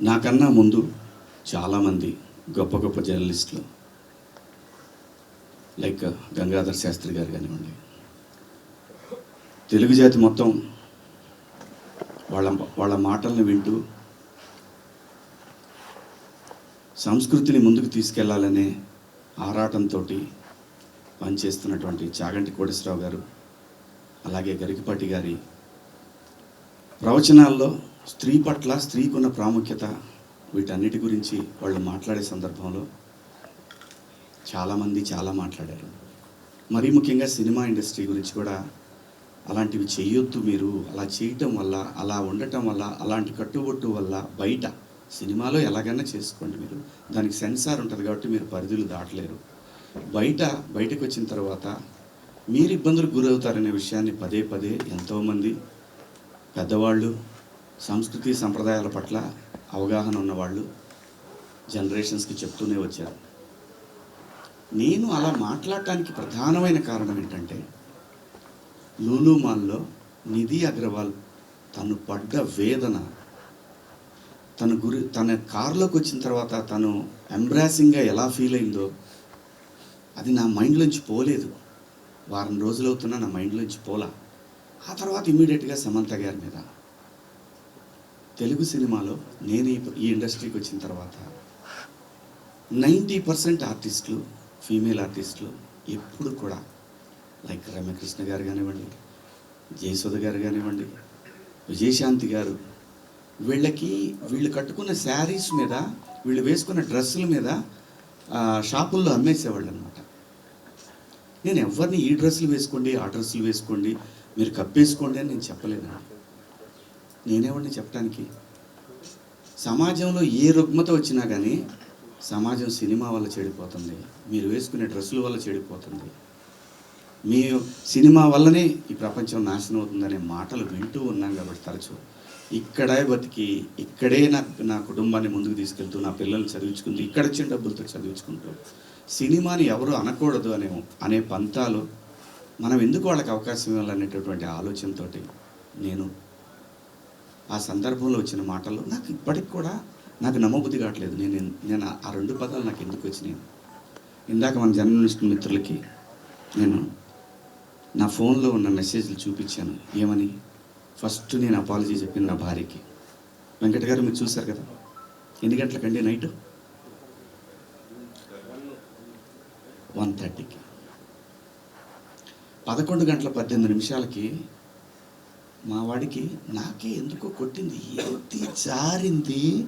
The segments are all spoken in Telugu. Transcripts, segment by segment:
నాకన్నా ముందు చాలామంది గొప్ప గొప్ప జర్నలిస్టులు లైక్ గంగాధర్ శాస్త్రి గారు కానివ్వండి తెలుగు జాతి మొత్తం వాళ్ళ వాళ్ళ మాటలను వింటూ సంస్కృతిని ముందుకు తీసుకెళ్ళాలనే ఆరాటంతో పనిచేస్తున్నటువంటి చాగంటి కోటేశ్వరరావు గారు అలాగే గరికపాటి గారి ప్రవచనాల్లో స్త్రీ పట్ల స్త్రీకున్న ప్రాముఖ్యత వీటన్నిటి గురించి వాళ్ళు మాట్లాడే సందర్భంలో చాలామంది చాలా మాట్లాడారు. మరీ ముఖ్యంగా సినిమా ఇండస్ట్రీ గురించి కూడా అలాంటివి చేయొద్దు మీరు. అలా చేయటం వల్ల అలా ఉండటం వల్ల అలాంటి కట్టుబొట్టు వల్ల బయట సినిమాలో ఎలాగైనా చేసుకోండి మీరు. దానికి సెన్సార్ ఉంటుంది కాబట్టి మీరు పరిధులు దాటలేరు. బయట బయటకు వచ్చిన తర్వాత మీరు ఇబ్బందులకు గురవుతారనే విషయాన్ని పదే పదే ఎంతోమంది పెద్దవాళ్ళు సంస్కృతి సంప్రదాయాల పట్ల అవగాహన ఉన్నవాళ్ళు జనరేషన్స్కి చెప్తూనే వచ్చారు. నేను అలా మాట్లాడటానికి ప్రధానమైన కారణం ఏంటంటే లూలు మాల్లో నిధి అగ్రవాల్ తను పడ్డ వేదన తన గురి తన కారులోకి వచ్చిన తర్వాత తను ఎంబ్రాసింగ్గా ఎలా ఫీల్ అయిందో అది నా మైండ్లోంచి పోలేదు. వారం రోజులు అవుతున్నా నా మైండ్లోంచి పోలా. ఆ తర్వాత ఇమీడియట్గా సమంత గారి మీద తెలుగు సినిమాలో నేను ఈ- ఇండస్ట్రీకి వచ్చిన తర్వాత నైంటీ పర్సెంట్ ఆర్టిస్టులు ఫీమేల్ ఆర్టిస్టులు ఎప్పుడు కూడా లైక్ రమ్యకృష్ణ గారు కానివ్వండి జయసుధ గారు కానివ్వండి విజయశాంతి గారు వీళ్ళకి వీళ్ళు కట్టుకున్న శారీస్ మీద వీళ్ళు వేసుకున్న డ్రెస్సుల మీద షాపుల్లో అమ్మేసేవాళ్ళు అనమాట నేను ఎవరిని ఈ డ్రెస్సులు వేసుకోండి ఆ డ్రెస్సులు వేసుకోండి మీరు కప్పేసుకోండి అని నేను చెప్పలేదండి. నేనేవాడిని చెప్పడానికి? సమాజంలో ఏ రుగ్మత వచ్చినా కానీ సమాజం సినిమా వల్ల చెడిపోతుంది. మీరు వేసుకునే డ్రెస్సుల వల్ల చెడిపోతుంది. మీ సినిమా వల్లనే ఈ ప్రపంచం నాశనం అవుతుందనే మాటలు వింటూ ఉన్నాం కాబట్టి తరచూ. ఇక్కడే బతికి ఇక్కడే నా నా కుటుంబాన్ని ముందుకు తీసుకెళ్తూ నా పిల్లల్ని చదివించుకుంటూ ఇక్కడ వచ్చిన డబ్బులతో చదివించుకుంటూ సినిమాని ఎవరు అనకూడదు అనే అనే పంతాలు మనం ఎందుకు వాళ్ళకి అవకాశం ఇవ్వాలనేటటువంటి ఆలోచనతోటి నేను ఆ సందర్భంలో వచ్చిన మాటలు నాకు ఇప్పటికి కూడా నాకు నమ్మబుద్ధి కావట్లేదు. నేను నేను ఆ రెండు పదాలు నాకు ఎందుకు వచ్చినాయి? ఇందాక మన జర్నలిస్ట్ మిత్రులకి నేను నా ఫోన్లో ఉన్న మెసేజ్లు చూపించాను. ఏమని? ఫస్ట్ నేను అపాలజీ చెప్పింది నా భార్యకి. వెంకట గారు మీరు చూశారు కదా? ఎన్ని గంటలకండి నైట్? వన్ థర్టీకి. పదకొండు గంటల పద్దెనిమిది నిమిషాలకి మా వాడికి నాకే ఎందుకో కొట్టింది. ఏంటి జారింది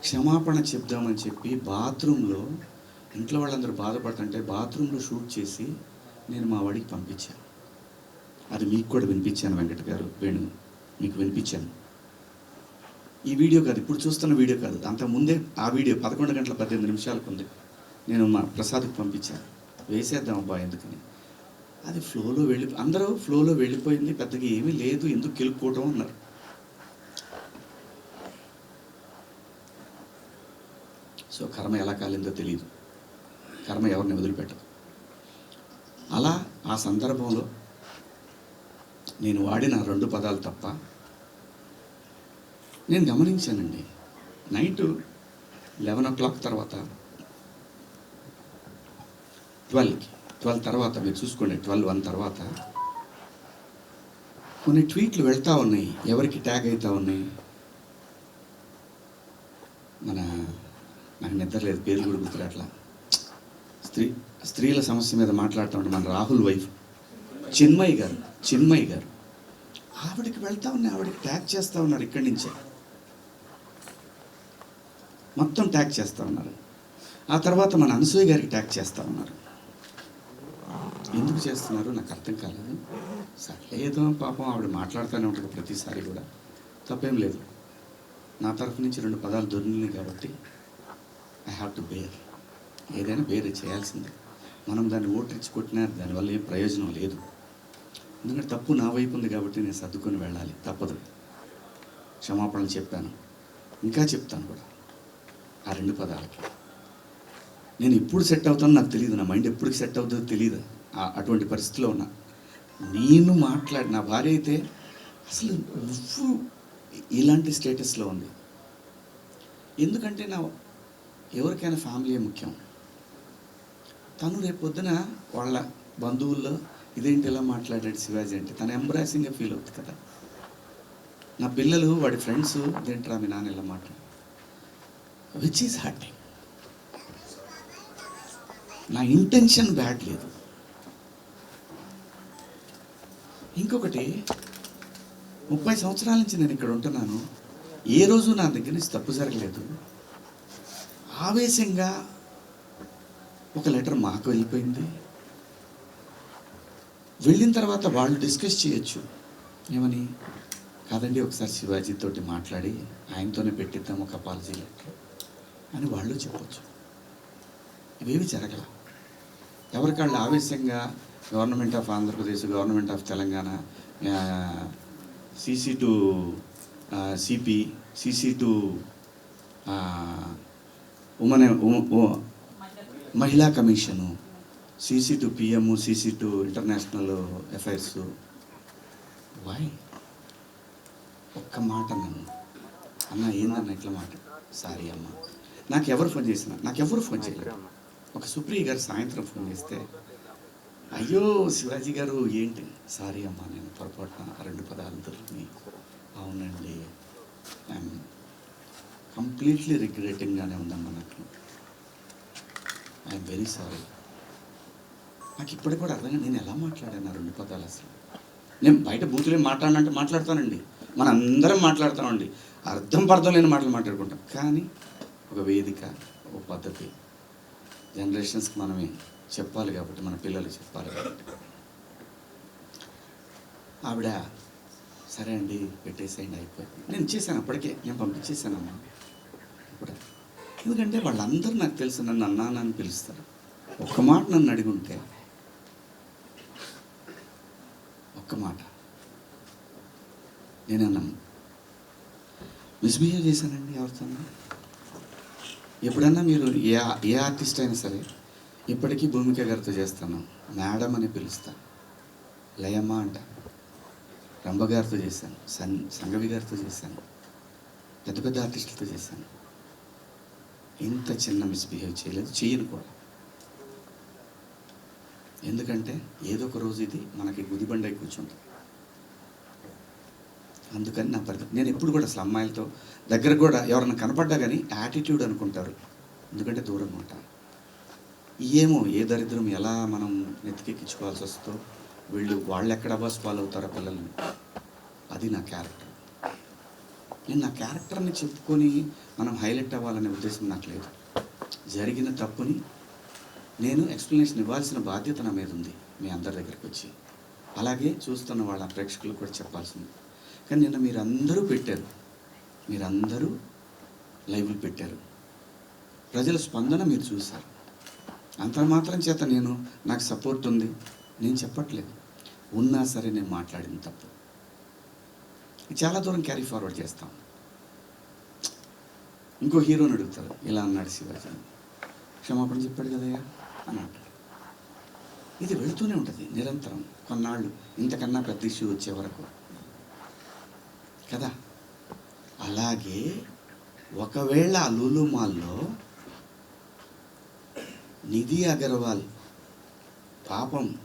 క్షమాపణ చెప్దామని చెప్పి బాత్రూంలో ఇంట్లో వాళ్ళందరూ బాధపడుతుంటే బాత్రూంలో షూట్ చేసి నేను మా వాడికి పంపించాను. అది మీకు కూడా వినిపించాను వెంకట గారు వేణు. మీకు వినిపించాను. ఈ వీడియో కాదు ఇప్పుడు చూస్తున్న వీడియో కాదు. అంత ముందే ఆ వీడియో పదకొండు గంటల పద్దెనిమిది నిమిషాలకు ఉంది. నేను మా ప్రసాద్కి పంపించాను. వేసేద్దాం అబ్బా ఎందుకని. అది ఫ్లోలో వెళ్ళి అందరూ ఫ్లోలో వెళ్ళిపోయింది పెద్దగా ఏమీ లేదు ఎందుకు కెలుక్కోవటం అన్నారు. సో కర్మ ఎలా కాలిందో తెలియదు కర్మ ఎవరిని వదిలిపెట్టదు. అలా ఆ సందర్భంలో నేను వాడిన రెండు పదాలు తప్ప నేను గమనించానండి. నైట్ లెవెన్ ఓ క్లాక్ తర్వాత ట్వెల్వ్కి ట్వెల్వ్ తర్వాత మీరు చూసుకోండి ట్వెల్వ్ వన్ తర్వాత. కొన్ని ట్వీట్లు వెళ్తూ ఉన్నాయి ఎవరికి ట్యాగ్ అవుతూ ఉన్నాయి? మన నాకు నిద్ర లేదు పేరు కూడా గుర్తురాట్లా. స్త్రీ స్త్రీల సమస్య మీద మాట్లాడుతూ ఉంటే మన రాహుల్ వైఫ్ చిన్మయ్య గారు చిన్మయ్య గారు. ఆవిడకి వెళ్తా ఉన్నాయి ఆవిడకి ట్యాగ్ చేస్తూ ఉన్నారు ఇక్కడి నుంచే. మొత్తం ట్యాగ్ చేస్తూ ఉన్నారు. ఆ తర్వాత మన అనసూయ గారికి ట్యాగ్ చేస్తూ ఉన్నారు. ఎందుకు చేస్తున్నారు? నాకు అర్థం కాలేదు. సరే పాపం ఆవిడ మాట్లాడుతూనే ఉంటుంది ప్రతిసారి కూడా. తప్పేం లేదు. నా తరఫు నుంచి రెండు పదాలు దొరికినాయి కాబట్టి ఐ హ్యావ్ టు బేర్ ఏదైనా బేర్ చేయాల్సిందే. మనం దాన్ని ఓటరిచ్చి కొట్టినా దానివల్ల ఏం ప్రయోజనం లేదు. ఎందుకంటే తప్పు నా వైపు ఉంది కాబట్టి నేను సర్దుకొని వెళ్ళాలి. తప్పదు. క్షమాపణలు చెప్పాను. ఇంకా చెప్తాను కూడా. ఆ రెండు పదాలకి. నేను ఎప్పుడు సెట్ అవుతానో నాకు తెలియదు నా మైండ్ ఎప్పుడు సెట్ అవుతుందో తెలియదు అటువంటి పరిస్థితిలో ఉన్నా. నేను మాట్లాడి నా భార్య అయితే అసలు నువ్వు ఇలాంటి స్టేటస్లో ఉంది. ఎందుకంటే నా ఎవరికైనా ఫ్యామిలీ ముఖ్యం. తను రేపు పొద్దున వాళ్ళ బంధువుల్లో ఇదేంటి ఇలా మాట్లాడాడు శివాజీ అంటే తను ఎంబ్రాసింగ్గా ఫీల్ అవుతుంది కదా. నా పిల్లలు వాడి ఫ్రెండ్స్ ఇదేంట్రా మీ నాన్న ఇలా మాట్లాడు విచ్ ఈజ్ హ్యాటింగ్ నా ఇంటెన్షన్ బ్యాడ్ లేదు. ఇంకొకటి ముప్పై సంవత్సరాల నుంచి నేను ఇక్కడ ఉంటున్నాను. ఏ రోజు నా దగ్గర నుంచి తప్పు జరగలేదు. ఆవేశంగా ఒక లెటర్ మాకు వెళ్ళిపోయింది. వెళ్ళిన తర్వాత వాళ్ళు డిస్కస్ చేయొచ్చు. ఏమని? కాదండి ఒకసారి శివాజీ తోటి మాట్లాడి ఆయనతోనే పెట్టిద్దాం ఒక అపాలజీ లెటర్ అని వాళ్ళు చెప్పచ్చు. ఇవేవి జరగల. ఎవరికాళ్ళు ఆవేశంగా government of Andhra Pradesh government of Telangana CC to CP CC to women మహిళా commission CC to PM CC to international affairs why ఒక్క మాట నన్ను. అన్న ఏందన్న ఇట్లా మాట? సారీ అమ్మ. నాకు ఎవరు ఫోన్ చేసిన? నాకు ఎవరు ఫోన్ చేయలేదు? ఒక సుప్రియ గారు సాయంత్రం ఫోన్ చేస్తే అయ్యో శివాజీ గారు ఏంటి? సారీ అమ్మా నేను పొరపాటున రెండు పదాలు దొరికినాయి అవునండి. ఐఎమ్ కంప్లీట్లీ రిగ్రెటింగ్గానే ఉందమ్మా నాకు. ఐఎమ్ వెరీ సారీ నాకు ఇప్పటికి కూడా అర్థంగా నేను ఎలా మాట్లాడాను ఆ రెండు పదాలు అసలు? నేను బయట బూతులు మాట్లాడాలంటే మాట్లాడినంటే మాట్లాడతానండి. మన అందరం మాట్లాడతామండి. అర్థం పర్థం లేని మాటలు మాట్లాడుకుంటాం. కానీ ఒక వేదిక ఒక పద్ధతి. జనరేషన్స్కి మనమే చెప్పాలి కాబట్టి మన పిల్లలు చెప్పాలి కాబట్టి. ఆవిడ సరే అండి పెట్టేసేయండి అయిపోయింది. నేను చేశాను అప్పటికే నేను పంపించేశానమ్మా ఇప్పుడు. ఎందుకంటే వాళ్ళందరూ నాకు తెలుసు నన్ను అన్నాను అని పిలుస్తారు. ఒక్క మాట నన్ను అడిగి ఉంటే ఒక్క మాట. నేను అన్నాను మిస్బిహేవ్ చేశానండి ఎవరితో ఎప్పుడన్నా మీరు ఏ ఏ ఆర్టిస్ట్ అయినా సరే ఇప్పటికీ భూమిక గారితో చేస్తాను. మేడం అని పిలుస్తా. లయమ్మ అంట. రంభగారితో చేశాను. సన్ సంగవి గారితో చేశాను. పెద్ద పెద్ద ఆర్టిస్టులతో చేశాను. ఇంత చిన్న మిస్బిహేవ్ చేయలేదు. చేయను కూడా. ఎందుకంటే ఏదో ఒక రోజు ఇది మనకి గుదిబండై కూర్చుంటుంది. అందుకని నా పరిధి నేను ఎప్పుడు కూడా అసలు అమ్మాయిలతో దగ్గర కూడా ఎవరైనా కనపడ్డా కానీ యాటిట్యూడ్ అనుకుంటారు. ఎందుకంటే దూరంగా ఉంటాను. ఏమో ఏ దరిద్రం ఎలా మనం నెత్తికెక్కించుకోవాల్సి వస్తుందో వీళ్ళు వాళ్ళు ఎక్కడ బస్ ఫాలో అవుతారో పిల్లల్ని. అది నా క్యారెక్టర్ నేను నా క్యారెక్టర్ని చెప్పుకొని మనం హైలైట్ అవ్వాలనే ఉద్దేశం నాకు లేదు. జరిగిన తప్పుని నేను ఎక్స్ప్లెనేషన్ ఇవ్వాల్సిన బాధ్యత నా మీద ఉంది మీ అందరి దగ్గరికి వచ్చి. అలాగే చూస్తున్న వాళ్ళ ప్రేక్షకులు కూడా చెప్పాల్సింది. కానీ నిన్న మీరందరూ పెట్టారు. మీరందరూ లైవ్లు పెట్టారు. ప్రజల స్పందన మీరు చూశారు. అంత మాత్రం చేత నేను నాకు సపోర్ట్ ఉంది. నేను చెప్పట్లేదు. ఉన్నా సరే నేను మాట్లాడిన తప్పు. చాలా దూరం క్యారీ ఫార్వర్డ్ చేస్తాం. ఇంకో హీరోని అడుగుతారు ఇలా అన్నాడు శివాజీ క్షమాపణ చెప్పాడు కదయ్యా? అని అంటారు ఇది వెళుతూనే ఉంటుంది నిరంతరం. కొన్నాళ్ళు ఇంతకన్నా పెద్ద ఇష్యూ వచ్చే వరకు. కదా? అలాగే ఒకవేళ ఆ లూలు మాల్లో నిధి అగర్వాల్. పాపం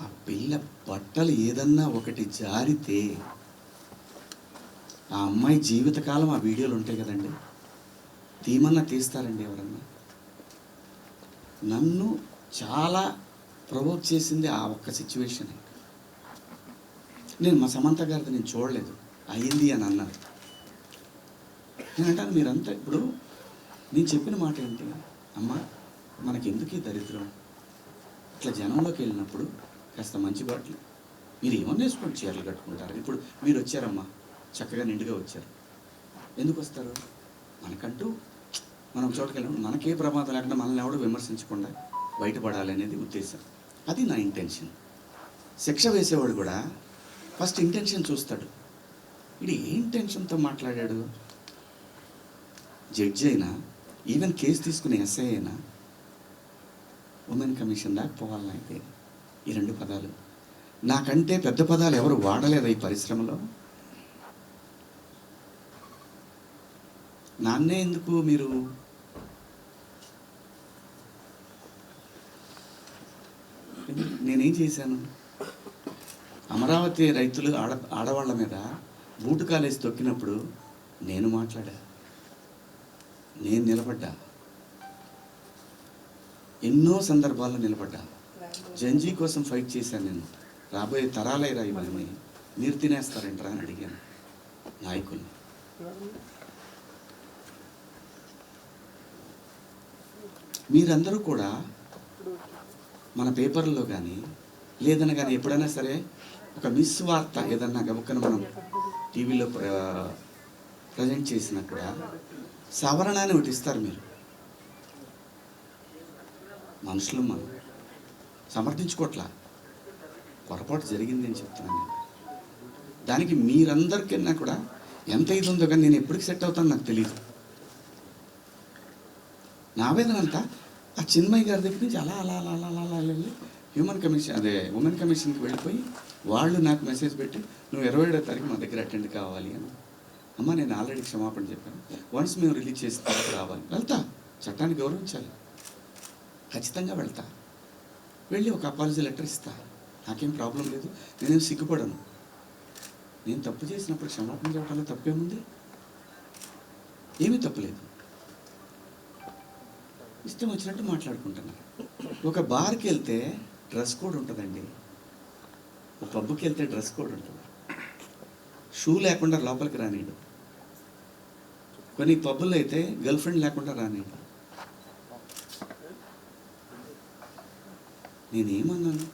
ఆ పిల్ల బట్టలు ఏదన్నా ఒకటి జారితే ఆ అమ్మాయి జీవితకాలం ఆ వీడియోలు ఉంటాయి కదండి. తీమన్నా తీస్తారండి ఎవరన్నా. నన్ను చాలా ప్రొవోక్ చేసింది ఆ ఒక్క సిచ్యువేషన్ నేను మా సమంత గారిది నేను చూడలేదు. అయ్యింది అని అన్నారు. నేను అంటాను మీరంతా ఇప్పుడు నేను చెప్పిన మాట ఏంటి? అమ్మా మనకెందుకు ఈ దరిద్రం? ఇట్లా జనంలోకి వెళ్ళినప్పుడు కాస్త మంచి బట్టలు మీరు ఏమన్నా వేసుకోండి చీరలు కట్టుకుంటారు? ఇప్పుడు మీరు వచ్చారమ్మా చక్కగా నిండుగా వచ్చారు. ఎందుకు వస్తారు మనకంటూ మనం ఒక చోటుకి వెళ్ళినప్పుడు మనకే ప్రమాదం లేకుండా మనల్ని ఎవడో విమర్శించకుండా బయటపడాలి అనేది ఉద్దేశం. అది నా ఇంటెన్షన్. శిక్ష వేసేవాడు కూడా ఫస్ట్ ఇంటెన్షన్ చూస్తాడు. ఇది ఏ ఇంటెన్షన్తో మాట్లాడాడు? జడ్జి అయినా ఈవెన్ కేసు తీసుకునే ఎస్ఐ అయినా? ఉమెన్ కమిషన్ దాకా పోవాలని అయితే ఈ రెండు పదాలు. నాకంటే పెద్ద పదాలు ఎవరు వాడలేదు ఈ పరిశ్రమలో. నాన్నే ఎందుకు మీరు? నేనేం చేశాను? అమరావతి రైతులు ఆడ ఆడవాళ్ళ మీద బూటు కాలేసి తొక్కినప్పుడు నేను మాట్లాడా? నేను నిలబడ్డా? ఎన్నో సందర్భాల్లో నిలబడ్డా. జంజీ కోసం ఫైట్ చేశాను నేను. రాబోయే తరాలైరా ఇవన్నీ మీరు తినేస్తారంటరా అని అడిగాను. నాయకుల్ని మీరందరూ కూడా మన పేపర్లో కానీ లేదన్నా కానీ ఎప్పుడైనా సరే ఒక మిస్ వార్త ఏదన్నా గబుక్కన మనం టీవీలో ప్రజెంట్ చేసినా కూడా సవరణ అని ఒకటి ఇస్తారు మీరు. మనుషులు మనం సమర్థించుకోవట్లా పొరపాటు జరిగింది అని చెప్తున్నాను దానికి మీరందరికన్నా కూడా ఎంత ఇది ఉందో కానీ నేను ఎప్పటికి సెట్ అవుతాను నాకు తెలియదు నా వేదన అంతా ఆ చిన్మయ్య గారి దగ్గర నుంచి అలా అలా అలా అలా అలా అలా వెళ్ళి హ్యూమన్ కమిషన్ అదే ఉమెన్ కమిషన్కి వెళ్ళిపోయి వాళ్ళు నాకు మెసేజ్ పెట్టి నువ్వు ఇరవై ఏడో తారీఖు మా దగ్గర అటెండ్ కావాలి అని. అమ్మ నేను ఆల్రెడీ క్షమాపణ చెప్పాను. వన్స్ మేము రిలీజ్ చేసిన తర్వాత రావాలి. వెళ్తా. చట్టాన్ని గౌరవించాలి. ఖచ్చితంగా వెళ్తా. వెళ్ళి ఒక అపాలజీ లెటర్ ఇస్తా. నాకేం ప్రాబ్లం లేదు. నేనేం సిగ్గుపడను. నేను తప్పు చేసినప్పుడు క్షమాపణ చెప్పడంలో తప్పేముంది? ఏమీ తప్పలేదు ఇష్టం వచ్చినట్టు మాట్లాడుకుంటున్నారు ఒక బార్కి వెళ్తే డ్రెస్ కోడ్ ఉంటుందండి. ఒక పబ్కి వెళ్తే డ్రెస్ కోడ్ ఉంటుంది. షూ లేకుండా లోపలికి రానీడు కొన్ని పబ్బులు అయితే గర్ల్ ఫ్రెండ్ లేకుండా రానీడు నేనేమన్నాను?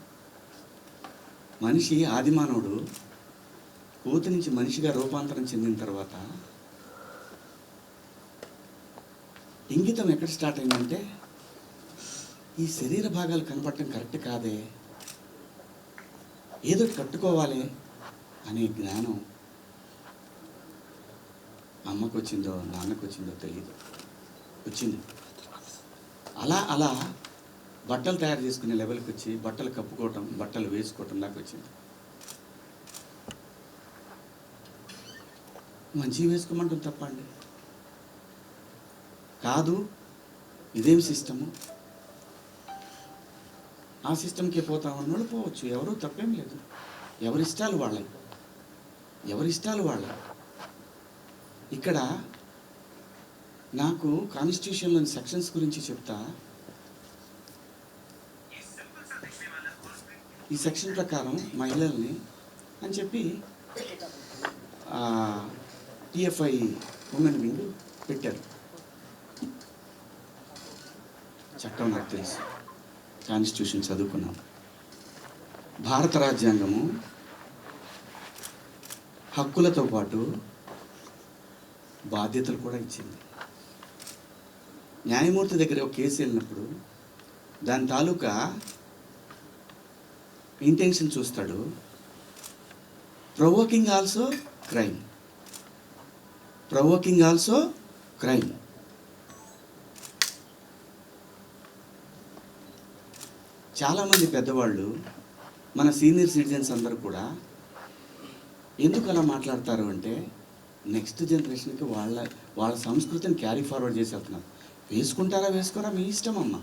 మనిషి ఆదిమానవుడు కోతి నుంచి మనిషిగా రూపాంతరం చెందిన తర్వాత ఇంగితం ఎక్కడ స్టార్ట్ అయిందంటే ఈ శరీర భాగాలు కనపడటం కరెక్ట్ కాదే ఏదో కట్టుకోవాలి అనే జ్ఞానం అమ్మకు వచ్చిందో నాన్నకు వచ్చిందో తెలియదు వచ్చింది. అలా అలా బట్టలు తయారు చేసుకునే లెవెల్కి వచ్చి బట్టలు కప్పుకోవటం బట్టలు వేసుకోవటం దాకా వచ్చింది. మంచి వేసుకోమంటాం తప్ప అండి. కాదు ఇదేం సిస్టము? ఆ సిస్టమ్కే పోతా ఉన్నోళ్ళు పోవచ్చు ఎవరు తప్పేం లేదు. ఎవరి ఇష్టాలు వాళ్ళవి. ఎవరి ఇష్టాలు వాళ్ళ ఇక్కడ నాకు కాన్స్టిట్యూషన్లోని సెక్షన్స్ గురించి చెప్తా. ఈ సెక్షన్ ప్రకారం మహిళల్ని అని చెప్పి టిఎఫ్ఐ ఉమెన్ వింగ్ పెట్టారు. చట్టం నాకు తెలుసు. కాన్స్టిట్యూషన్ చదువుకున్నాం. భారత రాజ్యాంగము హక్కులతో పాటు బాధ్యతలు కూడా ఇచ్చింది. న్యాయమూర్తి దగ్గర ఒక కేసు వెళ్ళినప్పుడు దాని తాలూకా ఇంటెన్షన్ చూస్తాడు. Provoking also crime provoking also crime చాలామంది పెద్దవాళ్ళు మన సీనియర్ సిటిజన్స్ అందరూ కూడా ఎందుకు అలా మాట్లాడతారు అంటే నెక్స్ట్ జనరేషన్కి వాళ్ళ వాళ్ళ సంస్కృతిని క్యారీ ఫార్వర్డ్ చేసి వెళ్తున్నారు వేసుకుంటారా వేసుకోరా మీ ఇష్టం అమ్మ.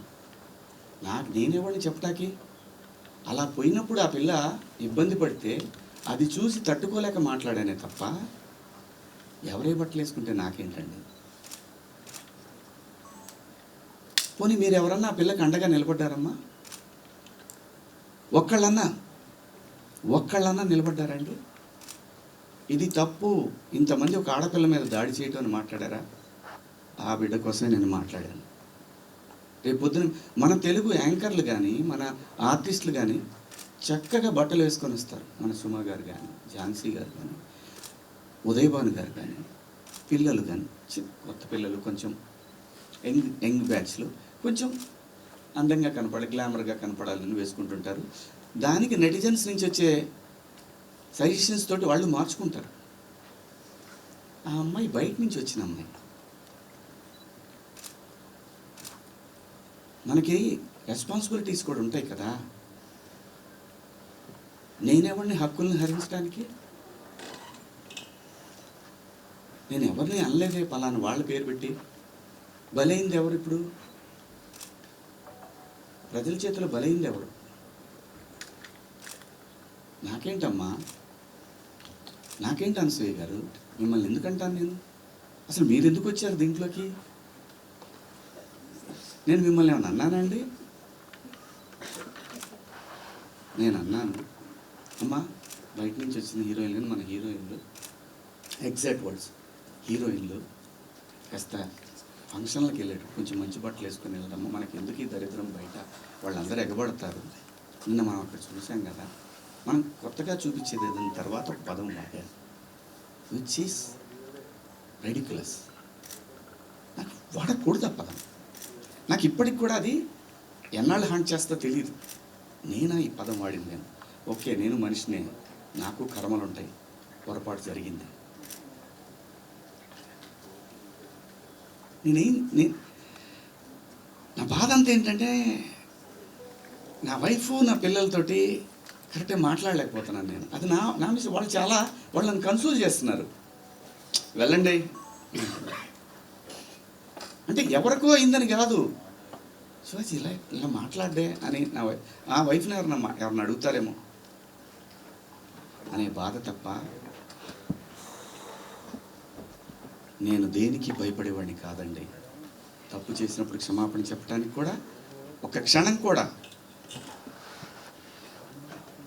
నాకు నేనేవాడిని చెప్పటానికి. అలా పోయినప్పుడు ఆ పిల్ల ఇబ్బంది పడితే అది చూసి తట్టుకోలేక మాట్లాడానే తప్ప ఎవరే బట్టలు వేసుకుంటే నాకేంటండి? పోనీ మీరు ఎవరన్నా ఆ పిల్లకి అండగా నిలబడ్డారమ్మా? ఒక్కళ్ళన్నా ఒక్కళ్ళన్నా నిలబడ్డారండి? ఇది తప్పు. ఇంతమంది ఒక ఆడపిల్ల మీద దాడి చేయటం అని మాట్లాడారా? ఆ బిడ్డ కోసమే నేను మాట్లాడాను. రేపు పొద్దున మన తెలుగు యాంకర్లు కానీ మన ఆర్టిస్టులు కానీ చక్కగా బట్టలు వేసుకొని వస్తారు. మన సుమ గారు కానీ ఝాన్సీ గారు కానీ ఉదయభాను గారు కానీ పిల్లలు కానీ చి- కొత్త పిల్లలు కొంచెం యంగ్ యంగ్ బ్యాచ్లు కొంచెం అందంగా కనపడాలి గ్లామర్గా కనపడాలని వేసుకుంటుంటారు. దానికి నెటిజన్స్ నుంచి వచ్చే సజెషన్స్ తోటి వాళ్ళు మార్చుకుంటారు. ఆ అమ్మాయి బయట నుంచి వచ్చిన అమ్మాయి. మనకి రెస్పాన్సిబిలిటీస్ కూడా ఉంటాయి కదా. నేనెవరిని హక్కుల్ని హరించడానికి? నేను ఎవరిని అనలేదే పలానా వాళ్ళ పేరు పెట్టి. బలైంది ఎవరు ఇప్పుడు? ప్రజల చేతిలో బలైంది ఎవరు నాకేంటమ్మా? నాకేంటి అనసూయ గారు? మిమ్మల్ని ఎందుకంటాను నేను? అసలు మీరు ఎందుకు వచ్చారు దీంట్లోకి? నేను మిమ్మల్ని ఏమన్నా అన్నానండి నేను అన్నాను. అమ్మా బయట నుంచి వచ్చిన హీరోయిన్లు మన హీరోయిన్లు ఎగ్జాక్ట్ వర్డ్స్ హీరోయిన్లు కాస్త ఫంక్షన్లకు వెళ్ళాడు కొంచెం మంచి బట్టలు వేసుకొని వెళ్దాము మనకి ఎందుకు ఈ దరిద్రం బయట? వాళ్ళందరూ ఎగబడతారు. నిన్న మనం అక్కడ చూసాం కదా మనం కొత్తగా చూపించేది దాని తర్వాత ఒక పదం వాడారు విచ్ ఈస్ రెడిక్యులస్ నాకు వాడకూడదు ఆ పదం. నాకు ఇప్పటికి కూడా అది ఎన్నాళ్ళు హాంట్ చేస్తా తెలియదు నేనా ఈ పదం వాడింది నేను ఓకే నేను మనిషినే. నాకు కర్మలు ఉంటాయి పొరపాటు జరిగింది. నేనేం నేను నా బాధ అంతా ఏంటంటే నా వైఫ్ నా పిల్లలతోటి కరెక్ట్గా మాట్లాడలేకపోతున్నాను నేను. అది నా నా వాళ్ళు చాలా వాళ్ళు నన్ను కన్ఫ్యూజ్ చేస్తున్నారు. వెళ్ళండి. అంటే ఎవరికో అయిందని కాదు. శివాజీ ఇలా ఇలా మాట్లాడే అని నా వై ఆ వైఫ్ని ఎవరన్నా మా- ఎవరన్నా అడుగుతారేమో అనే బాధ తప్ప నేను దేనికి భయపడేవాడిని కాదండి. తప్పు చేసినప్పుడు క్షమాపణ చెప్పడానికి కూడా ఒక క్షణం కూడా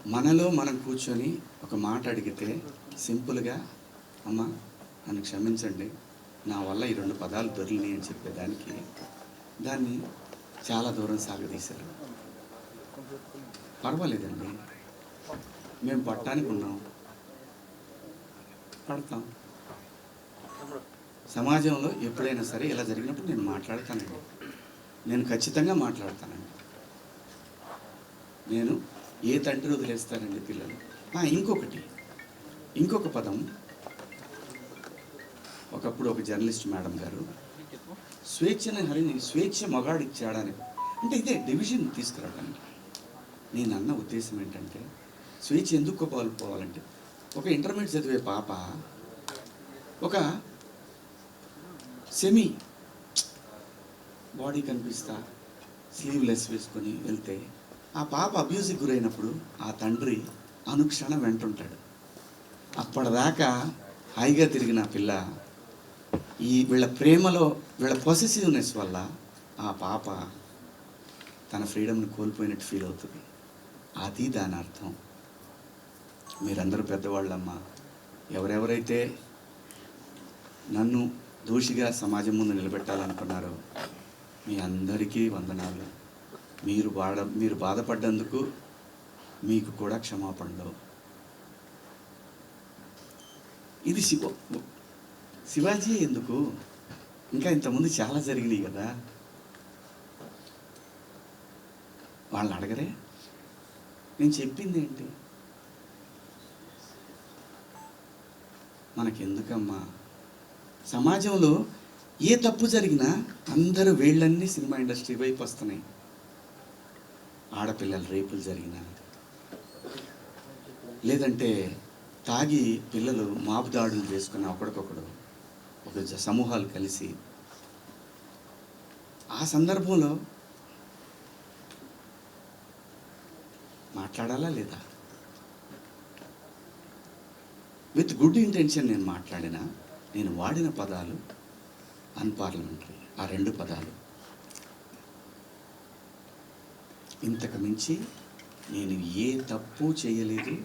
మనలో మనం కూర్చొని ఒక మాట అడిగితే సింపుల్గా అమ్మ నన్ను క్షమించండి. నా వల్ల ఈ రెండు పదాలు దొరికినాయి అని చెప్పేదానికి దాన్ని చాలా దూరం సాగదీశారు. పర్వాలేదండి. మేము పట్టడానికి ఉన్నాం. పడతాం. సమాజంలో ఎప్పుడైనా సరే ఇలా జరిగినప్పుడు నేను మాట్లాడతానండి. నేను ఖచ్చితంగా మాట్లాడతానండి. నేను ఏ తండ్రి వదిలేస్తానండి పిల్లలు? ఇంకొకటి. ఇంకొక పదం ఒకప్పుడు ఒక జర్నలిస్ట్ మేడం గారు స్వేచ్ఛని హరిని స్వేచ్ఛ మగాడిచ్చాడని. అంటే ఇదే డివిజన్ తీసుకురావడానికి. నేను అన్న ఉద్దేశం ఏంటంటే స్వేచ్ఛ ఎందుకు కోల్పోవాలంటే ఒక ఇంటర్మీడియట్ చదివే పాప ఒక సెమీ బాడీ కనిపిస్తా స్లీవ్లెస్ వేసుకొని వెళ్తే ఆ పాప అబ్యూజ్కి గురైనప్పుడు ఆ తండ్రి అనుక్షణం వెంటుంటాడు. అప్పటిదాకా హాయిగా తిరిగిన పిల్ల ఈ వీళ్ళ ప్రేమలో వీళ్ళ పొసెసివ్నెస్ వల్ల ఆ పాప తన ఫ్రీడమ్ని కోల్పోయినట్టు ఫీల్ అవుతుంది. అది దాని అర్థం. మీరందరూ పెద్దవాళ్ళమ్మా. ఎవరెవరైతే నన్ను దోషిగా సమాజం ముందు నిలబెట్టాలనుకున్నారో మీ అందరికీ వందనాలు. మీరు బాధ మీరు బాధపడ్డందుకు మీకు కూడా క్షమాపణలు. ఇది శివ శివాజీ ఎందుకు? ఇంకా ఇంతకుముందు చాలా జరిగినాయి కదా. వాళ్ళు అడగరే? నేను చెప్పింది ఏంటి? మనకెందుకమ్మా? సమాజంలో ఏ తప్పు జరిగినా అందరూ వీళ్ళన్నీ సినిమా ఇండస్ట్రీ వైపు వస్తున్నాయి. ఆడపిల్లల రేపులు జరిగినా లేదంటే తాగి పిల్లలు మాపు దాడులు చేసుకుని ఒకడికొకడు ఒక సమూహాలు కలిసి ఆ సందర్భంలో మాట్లాడాలా లేదా? విత్ గుడ్ ఇంటెన్షన్ నేను మాట్లాడిన నేను వాడిన పదాలు అన్పార్లమెంటరీ ఆ రెండు పదాలు. ఇంతకు మించి నేను ఏ తప్పు చేయలేదు.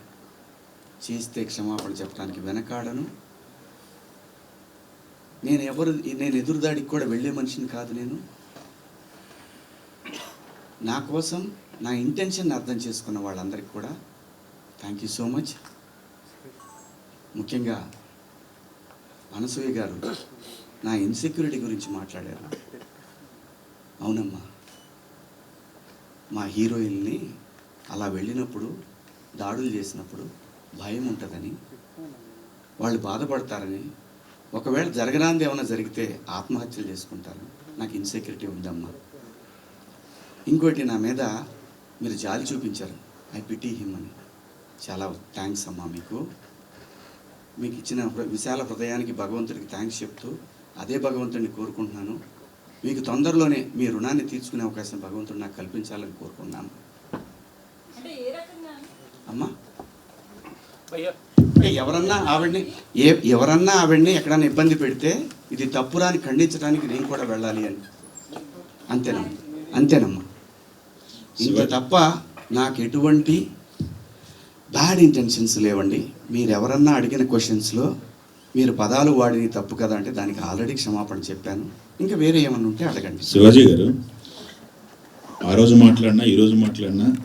చేస్తే క్షమాపణ చెప్పడానికి వెనకాడను. నేను ఎవరు నేను ఎదురుదాడికి కూడా వెళ్ళే మనిషిని కాదు నేను. నా కోసం నా ఇంటెన్షన్ అర్థం చేసుకున్న వాళ్ళందరికీ కూడా థ్యాంక్ యూ సో మచ్ ముఖ్యంగా అనసూయ గారు నా ఇన్సెక్యూరిటీ గురించి మాట్లాడారు. అవునమ్మా మా హీరోయిన్ని అలా వెళ్ళినప్పుడు దాడులు చేసినప్పుడు భయం ఉంటుందని వాళ్ళు బాధపడతారని ఒకవేళ జరగరాంది ఏమైనా జరిగితే ఆత్మహత్యలు చేసుకుంటారు. నాకు ఇన్సెక్యూరిటీ ఉందమ్మా. ఇంకోటి నా మీద మీరు జాలి చూపించారు. ఐ పిటీ హిమ్ అని. చాలా థ్యాంక్స్ అమ్మా మీకు. మీకు ఇచ్చిన విశాల హృదయానికి భగవంతుడికి థ్యాంక్స్ చెప్తూ అదే భగవంతుడిని కోరుకుంటున్నాను. మీకు తొందరలోనే మీ రుణాన్ని తీర్చుకునే అవకాశం భగవంతుడు నాకు కల్పించాలని కోరుకున్నాను. అంటే ఏ రకంగా? అమ్మా. అంటే ఎవరన్నా ఆవిడ్ని ఏ ఎవరన్నా ఆవిడ్ని ఎక్కడన్నా ఇబ్బంది పెడితే ఇది తప్పురా అని ఖండించడానికి నేను కూడా వెళ్ళాలి అని. అంతేనమ్మా. అంతేనమ్మా. ఇంత తప్ప నాకు ఎటువంటి బ్యాడ్ ఇంటెన్షన్స్ లేవండి. మీరు ఎవరన్నా అడిగిన క్వశ్చన్స్లో మీరు పదాలు వాడిని తప్పు కదా అంటే దానికి ఆల్రెడీ క్షమాపణ చెప్పాను. ఇంకా వేరే ఏమన్నా ఉంటే అడగండి. శివాజీ గారు ఆ రోజు మాట్లాడినా ఈ రోజు మాట్లాడినా